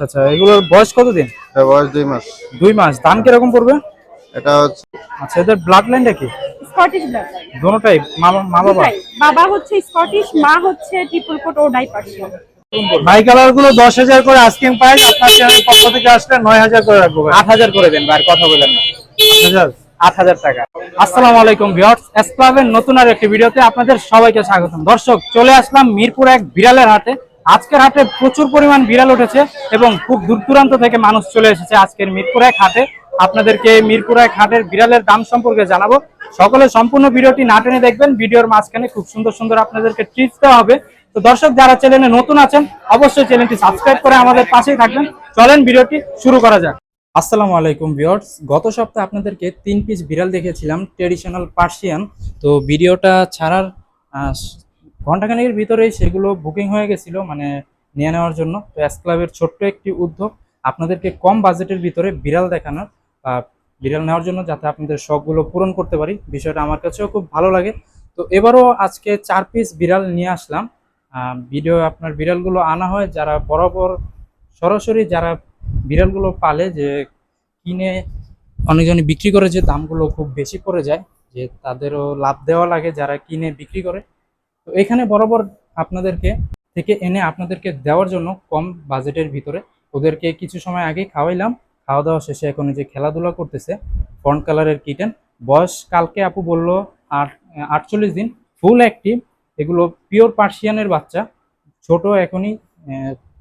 আচ্ছা এগুলোর বয়স কতদিন? এটা বয়স দুই মাস। দুই মাস। দাম কীরকম পড়বে? এটা হচ্ছে আচ্ছা এদের ব্লাড লাইনটা কি? স্কটিশ ব্লাড দোনোটাই মা মা বাবা? বাবা হচ্ছে স্কটিশ মা হচ্ছে ট্রিপল কোট ও ডাই পার্সিয়ান ভাই কালারগুলো দশ হাজার করে আস্কিং প্রাইস আপনার চ্যানেল পক্ষ থেকে আসলে নয় হাজার করে রাখব আট হাজার করে দেন ভাই আর কথা বলেন না। আট হাজার? টাকা। আসসালামু আলাইকুম ভিউয়ার্স এসক্লাবের নতুন আর একটি ভিডিওতে আপনাদের সবাইকে স্বাগতম। দর্শক চলে আসলাম মিরপুর এক বিড়ালের হাটে। আজকের হাটে প্রচুর পরিমাণ বিড়াল উঠেছে এবং খুব দূর দূরান্ত থেকে মানুষ চলে এসেছে আজকের মিরপুর এক হাটে। আপনাদেরকে মিরপুর এক হাটের বিড়ালের দাম সম্পর্কে জানাব। সকলে সম্পূর্ণ ভিডিওটি না টেনে দেখবেন, ভিডিওর মাঝখানে খুব সুন্দর সুন্দর আপনাদেরকে ট্রিটস দেওয়া হবে। তো দর্শক, যারা চ্যানেলে নতুন আছেন, অবশ্যই চ্যানেলটি সাবস্ক্রাইব করে আমাদের পাশেই থাকবেন। চলেন ভিডিওটি শুরু করা যাক। আসসালামু আলাইকুম ভিউয়ার্স গত সপ্তাহে আপনাদেরকে তিন পিস বিড়াল দেখেছিলাম ট্রেডিশনাল পার্সিয়ান তো ভিডিওটা ছাড়ার ঘন্টাখানেকের ভিতরেই সেগুলো বুকিং হয়ে গেছিল মানে নিয়ে নেওয়ার জন্য। তো এস ক্লাবের ছোট্ট একটি উদ্যোগ, আপনাদেরকে কম বাজেটের ভিতরে বিড়াল দেখানোর, বা বিড়াল নেওয়ার জন্য যাতে আপনাদের শখগুলো পূরণ করতে পারি। বিষয়টা আমার কাছেও খুব ভালো লাগে। তো এবারও আজকে চার পিস বিড়াল নিয়ে আসলাম। ভিডিও আপনার বিড়ালগুলো আনা হয়, যারা বরাবর, সরাসরি যারা বিড়ালগুলো পালে যে কিনে অনেকজনই বিক্রি করে, যে দামগুলো খুব বেশি পড়ে যায়, যে তাদেরও লাভ দেওয়া লাগে যারা কিনে বিক্রি করে। তো এখানে বরাবর আপনাদেরকে থেকে এনে আপনাদেরকে দেওয়ার জন্য কম বাজেটের ভিতরে ওদেরকে কিছু সময় আগে খাওয়াইলাম। খাওয়া দাওয়া শেষে এখন যে খেলাধুলা করতেছে ফ্রন্ট কালারের কিটেন বয়স কালকে আপু বলল আট, আটচল্লিশ দিন ফুল অ্যাক্টিভ এগুলো পিওর পার্সিয়ানের বাচ্চা, ছোট এখনই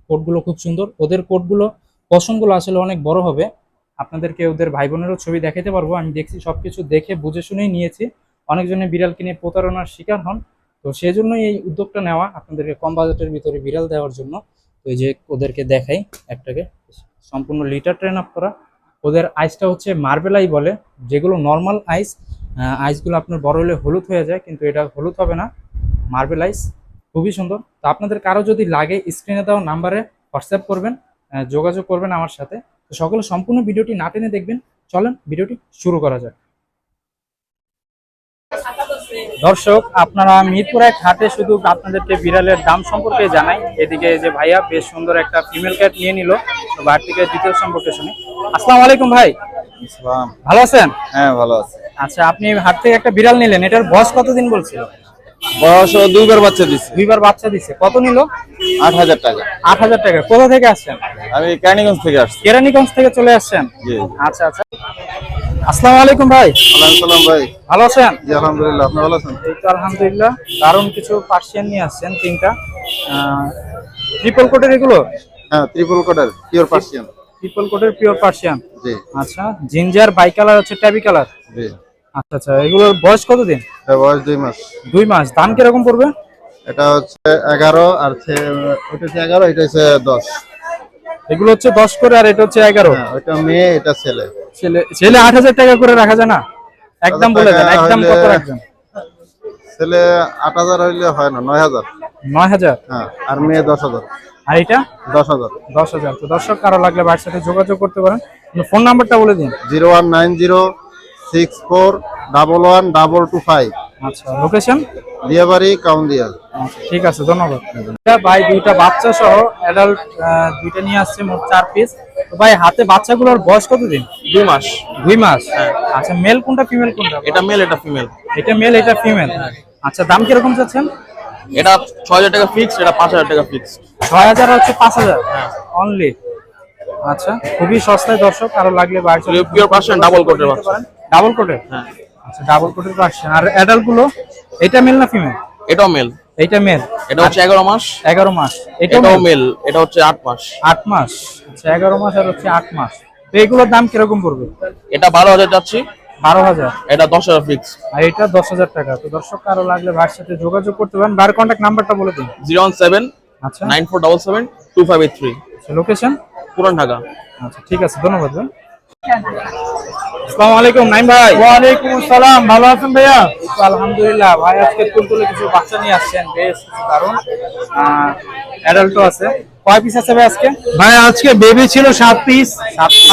কোটগুলো খুব সুন্দর। ওদের কোটগুলো পশমগুলো আসলে অনেক বড় হবে। আপনাদেরকে ওদের ভাই বোনেরও ছবি দেখাতে পারব। আমি দেখছি সবকিছু দেখে, বুঝে শুনেই নিয়েছি। অনেকজনে বিড়াল কিনে প্রতারণার শিকার হন। তো সেই জন্যই এই উদ্যোগটা নেওয়া, আপনাদেরকে কম বাজেটের ভিতরে বিড়াল দেওয়ার জন্য। এই যে ওদেরকে দেখাই একটাকে, সম্পূর্ণ লিটার ট্রেন আপ করা। ওদের আইসটা হচ্ছে মার্বেল আই বলে, যেগুলো নর্মাল আইস আইসগুলো আপনার বড় হলে হলুদ হয়ে যায়, কিন্তু এটা হলুদ হবে না মার্বেল আইস খুবই সুন্দর। তো আপনাদের কারও যদি লাগে স্ক্রিনে দেওয়া নাম্বারে হোয়াটসঅ্যাপ করবেন যোগাযোগ করবেন আমার সাথে। তো সকলে সম্পূর্ণ ভিডিওটি না টেনে দেখবেন। চলেন, ভিডিওটি শুরু করা যাক। দর্শক আপনারা মিরপুর এক হাটে শুধু আপনাদেরকে বিড়ালের দাম সম্পর্কে জানাই। এদিকে যে ভাইয়া বেশ সুন্দর একটা ফিমেল ক্যাট নিয়ে নিল তো বার থেকে ডিটেল সম্পর্কে শুনি। আসসালামু আলাইকুম ভাই। ভালো আছেন? হ্যাঁ ভালো আছে। আচ্ছা আপনি হাট থেকে একটা বিড়াল নিলেন এটার বয়স কতদিন বলছিল? বয়স দুইবার বাচ্চা দিচ্ছে দুইবার বাচ্চা দিছে। কত নিল? আট হাজার টাকা। আট হাজার টাকা। কোথা থেকে আসছেন? আমি ক্যানিগঞ্জ থেকে আসছি। কেরানীগঞ্জ থেকে চলে আসছেন? জি। আচ্ছা আচ্ছা। আসসালামু আলাইকুম ভাই। সালাম ভাই। ভালো আছেন? জি আলহামদুলিল্লাহ আপনি ভালো আছেন? এই তো আলহামদুলিল্লাহ দারুণ কিছু পার্সিয়ান নিয়ে আসছেন তিনটা। ট্রিপল কোটের এগুলো? হ্যাঁ ত্রিপুল কোটার পিওর পার্সিয়ান ট্রিপল কোটের পিওর পার্সিয়ান জি। আচ্ছা জিঞ্জার বাই কালার হচ্ছে ট্যাবি কালার জি। আচ্ছা আচ্ছা এগুলোর বয়স কতদিন? এটা বয়স দুই মাস। দুই মাস। দাম কীরকম পড়বে? এটা হচ্ছে এগারো আর ওইটা হচ্ছে এগারো এটা হচ্ছে দশ। এগুলো হচ্ছে দশ করে আর এটা হচ্ছে এগারো? হ্যাঁ ওইটা মেয়ে এটা ছেলে। ছেলে ছেলে আট হাজার টাকা করে রাখা যায় না? একদম বলে দেন একদম কত রাখবেন? ছেলে আট হাজার হইলে হয় না নয় হাজার। নয় হাজার? হ্যাঁ আর মেয়ে দশ হাজার। আর এটা? দশ হাজার। দশ হাজার। তো দর্শক কারও লাগলে বাড়ির সাথে যোগাযোগ করতে পারেন। ফোন নাম্বারটা বলে দিন। Zero one nine zero six four double one double two five. আচ্ছা লোকেশন? দিয়াবাড়ি কাউন্দিয়া। আচ্ছা, ঠিক আছে ধন্যবাদ। ভাই দুইটা বাচ্চা সহ অ্যাডাল্ট দুইটা নিয়ে আসছে মোট চার পিস ভাই হাতে বাচ্চাগুলোর বয়স কতদিন? দুই মাস। দুই মাস? আচ্ছা মেল কোনটা ফিমেল কোনটা? এটা মেল এটা ফিমেল এটা মেল এটা ফিমেল আচ্ছা দাম কীরকম চাচ্ছেন? এটা ছয় হাজার টাকা ফিক্স এটা পাঁচ হাজার টাকা ফিক্স ছয় হাজার হচ্ছে পাঁচ হাজার? অনলি আচ্ছা খুবই সস্তায় দর্শক আরও লাগলে বাইরে চলে পিওর পার্সেন্ট ডাবল কোটের ডাবল কোটের হ্যাঁ। আচ্ছা ডাবল কোটের পার্সেন্ট আর অ্যাডাল্টগুলো এটা মেল না ফিমেল এটাও মেল এইটা মেল। এটা হচ্ছে এগারো মাস। এগারো মাস। এটাও মেল। এটা হচ্ছে আট মাস। আট মাস। আচ্ছা এগারো মাস আর হচ্ছে আট মাস। তো এগুলোর দাম কীরকম পড়বে? এটা বারো হাজার যাচ্ছি। বারো হাজার। এটা দশ হাজার ফিক্স আর এটা দশ হাজার টাকা। তো দর্শক কারও লাগলে ভাইয়ের সাথে যোগাযোগ করতে পারেন। বার কন্ট্যাক্ট নাম্বারটা বলে দিন। জিরো ওয়ান সেভেন আচ্ছা। Nine four double seven two five eight three. Location Puran Dhaka. আচ্ছা ঠিক আছে। ধন্যবাদ ভাই। আসসালামু আলাইকুম নাইম ভাই। ওয়ালাইকুম আসসালাম ভালো আছেন ভাইয়া? আলহামদুলিল্লাহ ভাই আজকে তুলতুলে কিছু বাচ্চা নিয়ে আসছেন বেশ কিছু দারুণ অ্যাডাল্টও আছে। কয় পিস আছে ভাই আজকে? ভাই আজকে বেবি ছিল সাত পিস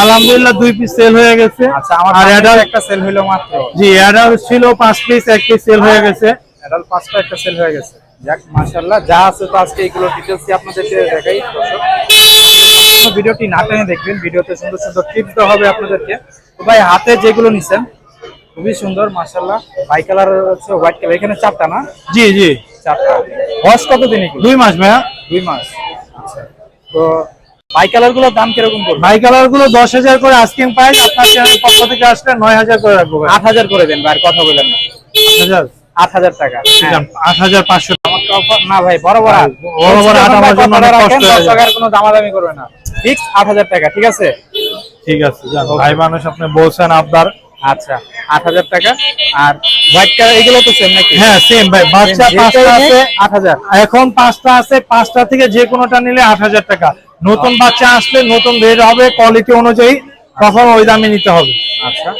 আলহামদুলিল্লাহ দুই পিস সেল হয়ে গেছে। আচ্ছা আমার আর অ্যাডাল্ট একটা সেল হইল মাত্র। জি অ্যাডাল্ট ছিল পাঁচ পিস এক পিস সেল হয়ে গেছে। অ্যাডাল্ট পাঁচটা একটা সেল হয়ে গেছে। যাক মাশাআল্লাহ যা আছে তো আজকে এগুলো ডিটেলস আপনাদেরকে দেখাই দর্শক। ভিডিওটি না টেনে দেখবেন ভিডিওতে সুন্দর সুন্দর টিপস দেওয়া হবে আপনাদেরকে। ভাই হাতে যেগুলো নিছেন খুবই সুন্দর মাশাল্লাহ বাই কালার হচ্ছে হোয়াইট কালার এখানে চারটা না? জি জি। চারটা। বয়স কত দিন এগুলো? দুই মাস ভাইয়া। দুই মাস। আচ্ছা। তো বাই কালারগুলোর দাম কীরকম পড়বে? ভাই কালারগুলো দশ হাজার করে আস্কিং প্রাইস আপনার চ্যানেল পক্ষ থেকে আসলে নয় হাজার করে রাখব আট হাজার করে দেন ভাই কথা বলেন না। আট হাজার? আট হাজার টাকা। আট হাজার পাঁচশো। না ভাই বড় বড় দশ টাকার কোনো দামাদামি করবে না। ফিক্স আট হাজার টাকা ঠিক আছে? ঠিক আছে ভাই মানুষ আপনি বলছেন আপনার আচ্ছা আট হাজার টাকা। আর হোয়াইট কালার এগুলো তো সেম নাকি? হ্যাঁ সেম ভাই বাচ্চা পাঁচটা আছে আট হাজার। এখন পাঁচটা আছে পাঁচটা থেকে যে কোনোটা নিলে আট হাজার টাকা। নতুন বাচ্চা আসলে নতুন রেট হবে কোয়ালিটি অনুযায়ী। তখন ওই দামে নিতে হবে। আচ্ছা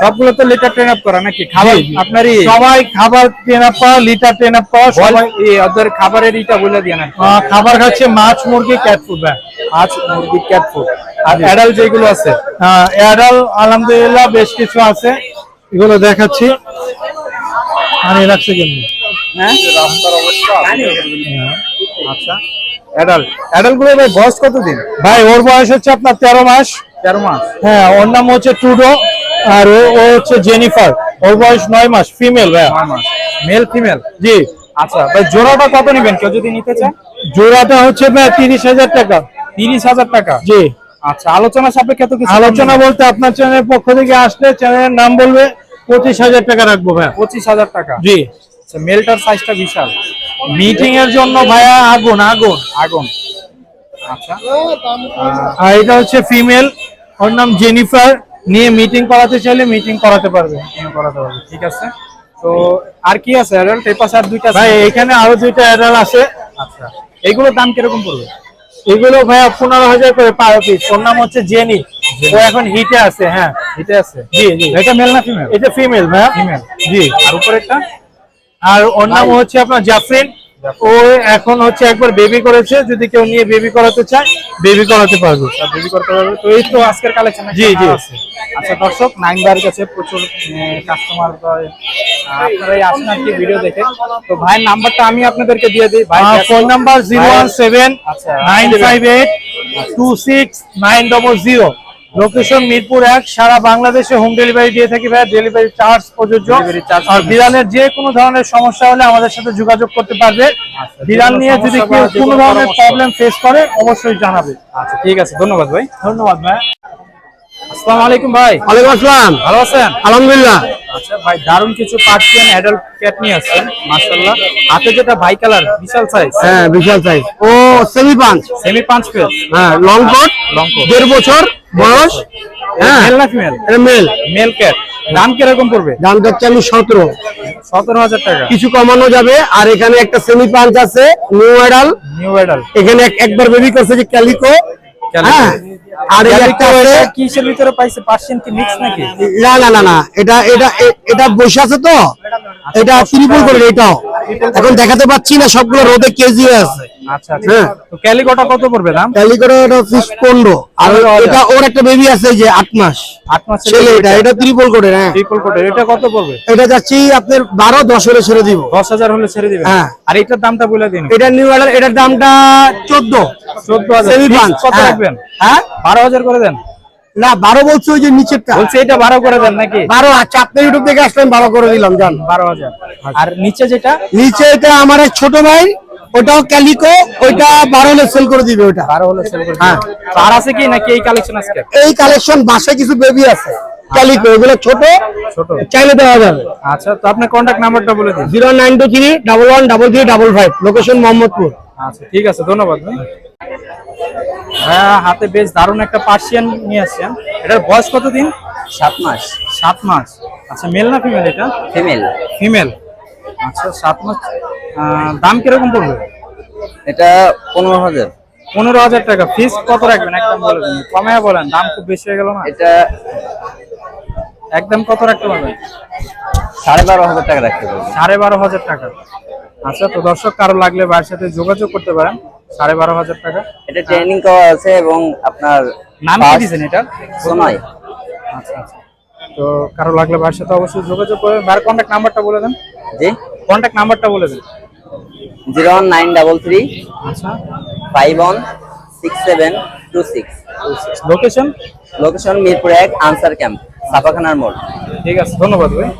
সবগুলো তো লিটার ট্রেন আপ করা নাকি? খাবার। আপনারই? সবাই খাবার ট্রেন আপ পাওয়া লিটার ট্রেন আপ পাওয়া সবাই এই ওদের খাবারের ইটা বলে দিয়ে না খাবার খাচ্ছে মাছ মুরগি ক্যাট ফুড আজ মুরগি ক্যাট ফুড আর অ্যাডাল যেগুলো আছে? এয়ারডাল আলহামদুলিল্লাহ বেশ কিছু আছে। এগুলো দেখাচ্ছি। পানি রাখছে কেমনি? হ্যাঁ? আচ্ছা। অ্যাডাল অ্যাডালগুলো ভাই বয়স কত দিন ভাই ওর বয়স হচ্ছে আপনার তেরো মাস। তেরো মাস। হ্যাঁ ওর নাম হচ্ছে টুডো আর ও হচ্ছে জেনিফার। ওর বয়স নয় মাস ফিমেল ভাই। নয় মাস। মেল ফিমেল জি। আচ্ছা ভাই জোড়াটা কত নেবেন? কেউ যদি নিতে চায়? জোড়াটা হচ্ছে ভাই তিরিশ হাজার টাকা। তিরিশ হাজার টাকা? জি। আচ্ছা আলোচনা সাপেক্ষে তো কিছু আলোচনা বলতে আপনার চ্যানেলের পক্ষ থেকে আসলে চ্যানেলের নাম বলবে পঁচিশ হাজার টাকা রাখব ভাই। পঁচিশ হাজার টাকা? জি। আচ্ছা মেলটার সাইজটা বিশাল। মিটিং এর জন্য ভাইয়া আগুন আগুন আগুন। আচ্ছা। আর এটা হচ্ছে ফিমেল ওর নাম জেনিফার নিয়ে মিটিং করাতে চাইলে মিটিং করাতে পারবে। করাতে হবে ঠিক আছে। তো আর কি আছে অ্যাডাল্ট এই পাশে আর দুইটা আছে। ভাই এখানে আরও দুইটা অ্যাডাল আছে। আচ্ছা। এইগুলোর দাম কীরকম পড়বে? এগুলো ভাইয়া পনেরো হাজার করে পার পিস ওর নাম হচ্ছে জেনি ও এখন হিটে আছে হ্যাঁ। হিটে আছে? জি জি। এটা মেল না ফিমেল এটা ফিমেল ভাইয়া ফিমেল জি। আর উপরেরটা? আর ওর নাম হচ্ছে আপনার জাফরিন। ও এখন হচ্ছে একবার বেবি করেছে যদি কেউ নিয়ে বেবি করাতে চায় বেবি করাতে পারবে। বেবি করতে পারবে। তো এই তো আজকের কালেকশন জি, জি। আচ্ছা দর্শক নাইন বার কাছে প্রচুর কাস্টমার আপনারা আসেন আর কি ভিডিও দেখে। তো ভাইয়ের নাম্বারটা আমি আপনাদেরকে দিয়ে দিই। ভাই phone number zero one seven. Nine five eight two six nine double zero location Mirpur এক সারা বাংলাদেশে হোম ডেলিভারি দিয়ে থাকি ভাই ডেলিভারি চার্জ প্রযোজ্য। আর বিড়ালের যে কোনো ধরনের সমস্যা হলে আমাদের সাথে যোগাযোগ করতে পারবে। বিড়াল নিয়ে যদি কেউ কোনো কোনো ধরনের প্রবলেম ফেস করে অবশ্যই জানাবে। আচ্ছা ঠিক আছে ধন্যবাদ ভাই। ধন্যবাদ ভাই আসসালামু আলাইকুম ভাই। ওয়ালাইকুম আসসালাম। ভালো আছেন? আলহামদুলিল্লাহ। আচ্ছা ভাই দারুণ কিছু পার্সিয়ান অ্যাডাল্ট ক্যাট নিয়ে আসছেন মাশাআল্লাহ। হাতে যেটা ভাই কালার বিশাল সাইজ হ্যাঁ বিশাল সাইজ ও সেমি পাঁচ সেমি পাঁচ হ্যাঁ লং কোট লং কোট দেড় বছর বয়স। হ্যাঁ। মেল না ফিমেল এটা মেল মেল ক্যাট দাম কীরকম পড়বে? দাম যাচ্ছে আমি সতেরো। সতেরো হাজার টাকা। কিছু কমানো যাবে। আর এখানে একটা সেমি পাঞ্চ আছে নিউ এডাল নিউ অ্যাডাল এখানে এক- একবার বেবি করছে যে ক্যালিকো হ্যাঁ। আর এই একটা আছে কিসের ভিতরে পাইছে? পার্সিয়ান কি মিক্স নাকি? না না না না এটা এটা এটা বসে আছে তো। এটা ত্রিপুল করে এটাও এখন দেখাতে পাচ্ছি না সবগুলো রোদে কেজি আছে। আচ্ছা আচ্ছা। হ্যাঁ। তো ক্যালিকোটা কত পড়বে দাম? ক্যালিকোটা ফিস পনেরো। আর এটা ওর একটা বেবি আছে যে আট মাস। আট মাস ছেলে এটা এটা। ত্রিপল করে হ্যাঁ। ট্রিপল কোটের এটা কত পড়বে? এটা যাচ্ছি আপনার বারো দশ হলে ছেড়ে দিব। দশ হাজার হলে ছেড়ে দিবেন? হ্যাঁ। আর এটার দামটা বলে দিন। এটা নিউ এডাল এটার দামটা সেমি পাঁচ কত। রাখবেন? হ্যাঁ? করে দেন। না বারো বলছে ওই যে নিচেরটা। বলছে এটা বারো করে দেন নাকি? বারো আচ্ছা আপনি ইউটিউব থেকে আসলেন বারো করে দিলাম জান। বারো হাজার। আর নিচে যেটা? নিচে এটা আমার ছোট ভাই ওটাও ক্যালিকো ওইটা বারো হলে সেল করে দিবে ওটা বারো হলে সেল করে হ্যাঁ। আর আছে কি নাকি এই কালেকশন আজকে? এই কালেকশন বাসায় কিছু বেবি আছে ক্যালিকো এগুলো ছোট ছোট। চাইলে দেওয়া যাবে। আচ্ছা তো আপনার কন্ট্যাক্ট নাম্বারটা বলে দিন। Zero nine two three double one double three double five location Mohammadpur. আচ্ছা ঠিক আছে ধন্যবাদ হ্যাঁ হাতে বেশ দারুণ একটা পার্সিয়ান নিয়ে আসছেন। এটার বয়স কত দিন? সাত মাস। সাত মাস। আচ্ছা মেল না ফিমেল এটা? ফিমেল ফিমেল আচ্ছা সাত মাস। দাম কীরকম পড়বে? এটা পনেরো হাজার। পনেরো হাজার টাকা। ফিস কত রাখবেন? একদম বলে দিন। কমায় বলেন দাম খুব বেশি হয়ে গেল না? এটা একদম কত রাখতে পারবেন? সাড়ে বারো হাজার টাকা রাখতে পারবে সাড়ে বারো হাজার টাকা। আচ্ছা তো দর্শক কারও লাগলে ভাইয়ের সাথে যোগাযোগ করতে পারেন। সাড়ে বারো হাজার টাকা। এটা ট্রেনিং করা আছে এবং আপনার নাম কি দিয়েছেন এটা? সোনাই আচ্ছা আচ্ছা। তো কারও লাগলে ভাইয়ের সাথে অবশ্যই যোগাযোগ করবেন। ভাইয়ের কন্ট্যাক্ট নাম্বারটা বলে দেন। জি? কন্ট্যাক্ট নাম্বারটা বলে দেন। Zero one nine double three আচ্ছা। Five one six seven two six. Location location Mirpur এক আনসার ক্যাম্প ছাপাখানার মোড়। ঠিক আছে ধন্যবাদ ভাই।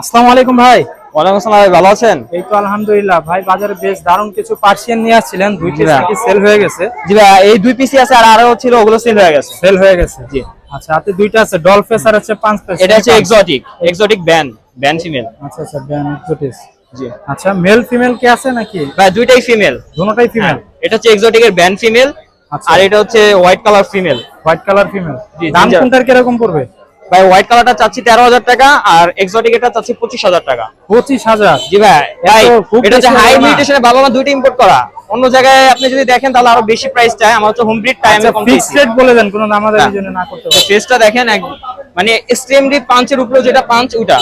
আসসালামু আলাইকুম ভাই। ওয়ালাইকুম আসসালাম ভাই ভালো আছেন? এই তো আলহামদুলিল্লাহ। ভাই বাজারে বেশ দারুণ কিছু পার্সিয়ান নিয়ে আসছিলেন। দুই পিস নাকি সেল হয়ে গেছে। জি ভাই এই দুই পিসি আছে আর আরও ছিল ওগুলো সেল হয়ে গেছে। সেল হয়ে গেছে জি। আচ্ছা হাতে দুইটা আছে। ডল ফেস আর হচ্ছে পাঁচ ফেস এটা হচ্ছে exotic exotic ban ban female আচ্ছা আচ্ছা ব্যান এক্সোটিস জি। আচ্ছা মেল ফিমেল কি আছে নাকি? ভাই দুইটাই ফিমেল দুটোটাই ফিমেল এটা হচ্ছে এক্সোটিক এর ব্যান ফিমেল। আর এটা হচ্ছে white colour female white colour female দাম। কোনটার কীরকম পড়বে? ভাই হোয়াইট কালারটা চাচ্ছি তেরো হাজার টাকা আর এক্সোটিক এটা চাচ্ছি পঁচিশ হাজার টাকা। পঁচিশ হাজার? জি ভাই এটা হচ্ছে হাই হলো না। বাবা মা দুইটা ইম্পোর্ট করা। অন্য জায়গায় আপনি যদি দেখেন তাহলে আরও বেশি প্রাইস চাই। আমার হচ্ছে হোম ব্রিড টাইমে ফিক্সড রেট বলে দেন কোনো দামাদারির হ্যাঁ। জন্য না করতে ফেসটা দেখেন মানে এক্সট্রিমলি পাঞ্চের উপরে যেটা পাঞ্চ ওটা।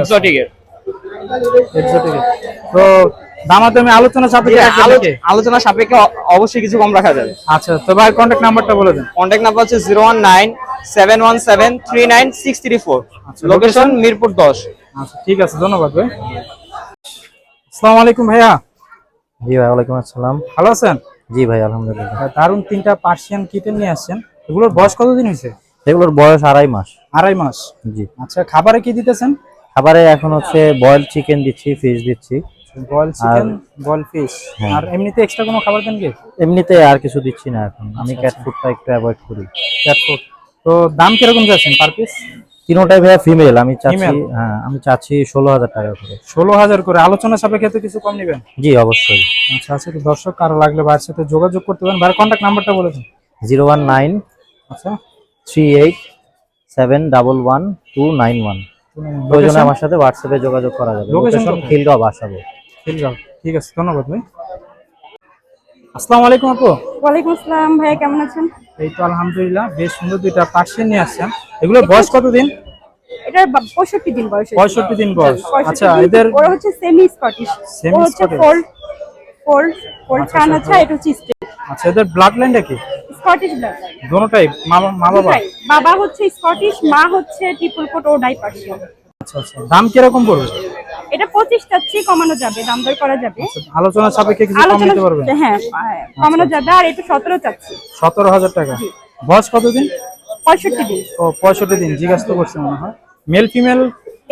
এক্সোটিক এর। তো দামাদামি আলোচনা সাপেক্ষে? আলোচনা সাপেক্ষে অবশ্যই কিছু কম রাখা যাবে। আচ্ছা তো ভাই কন্ট্যাক্ট নাম্বারটা বলে দেন। কন্ট্যাক্ট নাম্বার হচ্ছে zero one nine seven one seven three nine six three four. আচ্ছা, লোকেশন মিরপুর দশ। আচ্ছা ঠিক আছে ধন্যবাদ ভাই। আসসালামু আলাইকুম ভাইয়া। জি ভাই ওয়ালাইকুম আসসালাম। ভালো আছেন? জি ভাই আলহামদুলিল্লাহ। ভাই, দারুণ তিনটা পার্সিয়ান কিটেন নিয়ে আসছেন। এগুলোর বয়স কতদিন হয়েছে? এগুলোর বয়স আড়াই মাস। আড়াই মাস। জি। আচ্ছা খাবারে কি দিতেছেন? খাবারে এখন হচ্ছে বয়েল চিকেন দিচ্ছি ফিশ দিচ্ছি। Boil chicken boil fish. আর এমনিতে এক্সট্রা কোনো খাবার দেন কি? এমনিতে আর কিছু দিচ্ছি না এখন। আমি আচ্ছা, ক্যাট ফুডটা একটু অ্যাভয়েড করি। ক্যাট ফুড তো দাম কীরকম যাচ্ছেন পার পিস তিনোটাই ভাইয়া ফিমেল আমি চাচ্ছি হ্যাঁ আমি চাচ্ছি ষোলো হাজার টাকা করে। ষোলো হাজার করে। আলোচনা সাপেক্ষে তো কিছু কম নেবেন? জি অবশ্যই। আচ্ছা আচ্ছা তো দর্শক কারও লাগলে ভাইয়ের সাথে যোগাযোগ করতে পারেন। ভাইয়ের কন্ট্যাক্ট নাম্বারটা বলে দিন। জিরো ওয়ান নাইন আচ্ছা। Three eight seven double one two nine one. প্রয়োজনে আমার সাথে হোয়াটসঅ্যাপে যোগাযোগ করা যাবে। লোকেশন খিলগাঁও বাসাবো খিলগাঁও ঠিক আছে ধন্যবাদ ভাই। আসসালামু আলাইকুম আপু। ওয়ালাইকুম আসসালাম ভাইয়া কেমন আছেন? এই তো আলহামদুলিল্লাহ বেশ সুন্দর দুইটা পার্সিয়ান নিয়ে আসছেন। এগুলোর বয়স কতদিন? এটার বা- পঁয়ষট্টি দিন বয়স হয়েছে। পঁয়ষট্টি দিন বয়স। আচ্ছা এদের ওরা হচ্ছে সেমি স্কটিশ হচ্ছে Scottish। ফোল্ড ফোল্ড ফোল্ড কান আচ্ছা, আছে এটা হচ্ছে স্ট্রেট আচ্ছা এদের ব্লাড লাইনটা কি? স্কটিশ ব্লাড দোনোটাই? মা বাবা? বাবা হচ্ছে স্কটিশ মা হচ্ছে ট্রিপল কোট ও ডাই পার্সিয়ান আচ্ছা আচ্ছা। দাম কীরকম পড়বে? এটা পঁচিশ চাচ্ছি কমানো যাবে দাম দর করা যাবে। আলোচনা সাপেক্ষে কিছু কম নিতে পারবেন হ্যাঁ কমানো যাবে আর এটা সতেরো চাচ্ছি। সতেরো হাজার টাকা। বয়স কতদিন? পঁয়ষট্টি দিন। ও পঁয়ষট্টি দিন। জিজ্ঞাসা তো করছে মনে হয়। মেল ফিমেল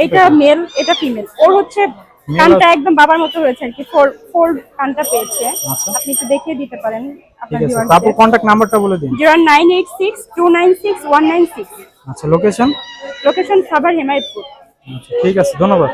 এটা মেল এটা ফিমেল ওর হচ্ছে কানটা একদম বাবার মতো হয়েছে আর কি ফোর ফোর কানটা পেয়েছে। আচ্ছা। আপনি একটু দেখিয়ে দিতে পারেন আপনার কন্টাক্ট তারপর কন্ট্যাক্ট নাম্বারটা বলে দিন। Zero nine eight six two nine six one nine six. আচ্ছা লোকেশন লোকেশন সাভার হেমায়তপুর। আচ্ছা ঠিক আছে ধন্যবাদ।